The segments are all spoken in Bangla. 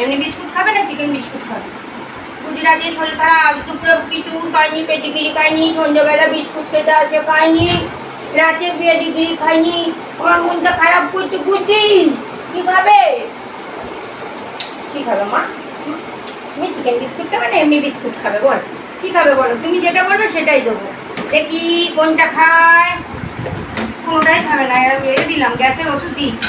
এমনি বিস্কুট খাবে না চিকেন বিস্কুট খাবে? দুটি রাতে শরীর খারাপ, দুপুরে কিছু খায়নি পেটিগিরি খাইনি, সন্ধ্যেবেলা বিস্কুট খেতে আছে খাইনি, রাতে পেটিগিরি খায়নি আমার মনটা খারাপ করছে, বুঝছি? কি খাবে? কি খাবে মা? তুমি চিকেন বিস্কুট খাবে না এমনি বিস্কুট খাবে, বল। কি খাবে বলো? তুমি যেটা বলবে সেটাই দেবো। দেখি কোনটা খায়। কোনোটাই খাবে না দিলাম, গ্যাসের ওষুধ দিয়েছি।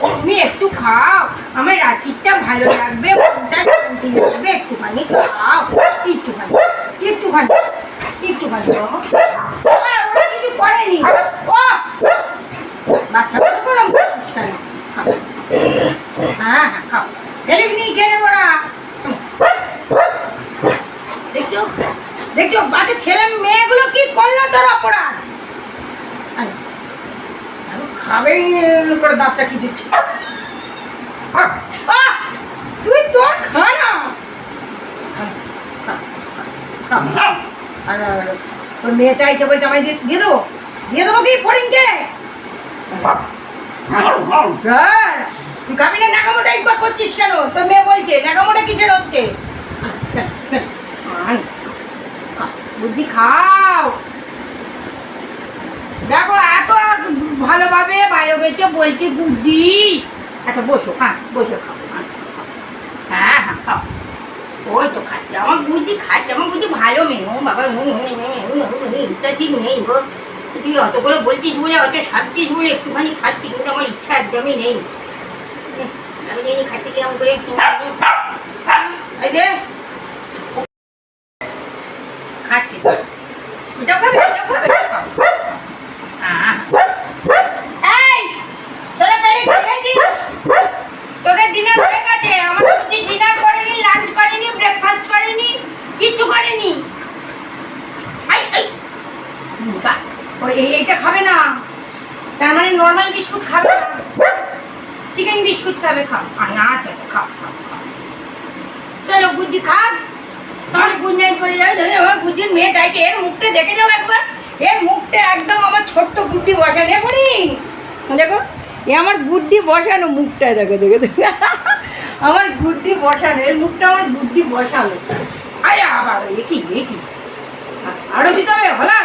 তুমি একটু খাও। আমার রাত্রিটা ভালো লাগবে একটুখানি খাও। একটুখানি একটুখানি একটুখানি কিছু করেনি। হ্যাঁ হ্যাঁ খাও। দেখিস নি বড়া। দেখছ? দেখছ? বাচ্চা ছেলে মেয়েগুলো কি করল তোর অপরাধ? খাবেই করে দাঁতটা তুই তোর খা না। আর, তোর মেয়ে চাইছে বলছে আমায় দিয়ে দেবো। দিয়ে দেবো কি ফড়িংকে? হ্যাঁ, তুই খাবি না নাকামোটা একবার করছিস কেন? তোর মেয়ে বলছে নাকামোটা কিসের হচ্ছে? আয়, খা, বুদ্ধি খাও দেখো এত ভালোভাবে ভালো বেঁচে বলছি বুদ্ধি আচ্ছা বসো হ্যাঁ বসো খাও হ্যাঁ, হ্যাঁ হ্যাঁ খাও ওই তো খাচ্ছে আমার বুদ্ধি খাচ্ছে আমার বুদ্ধি ভালো মেয়ে ও বাবা ইচ্ছা ঠিক নেই গো তুই অত করে বলছিস বলে অত সাজছিস বলে একটুখানি খাচ্ছি কিন্তু আমার ইচ্ছা একদমই নেই আমি জানি খাচ্ছি কিরম করে হ্যাঁ, খাচ্ছি এটাও খাবে এটাও খাবে খাও। হ্যাঁ। এই, তোরা পেরে খেয়েছিস? তোদের ডিনার হয়ে গেছে আমার বুদ্ধি ডিনার করেনি লাঞ্চ করেনি ব্রেকফাস্ট করেনি কিচ্ছু করেনি আই আই বাহ, ওই এই- এইটা খাবে না। তার মানে নর্মাল বিস্কুট খাবে চিকেন বিস্কুট খাবে খাও আর না আচ্ছা আচ্ছা চলো আমার মুখটা দেখে যাও একবার। মুখটা একদম আমার ছোট্ট বুদ্ধি বসানো এ দেখো, এ আমার বুদ্ধি বসানো মুখটা, দেখো দেখো দেখো। আমার বুদ্ধি বসানো, এর মুখটা আমার বুদ্ধি বসানো আয় আবার, এ কি এ কি? আরও দিতে হবে হলা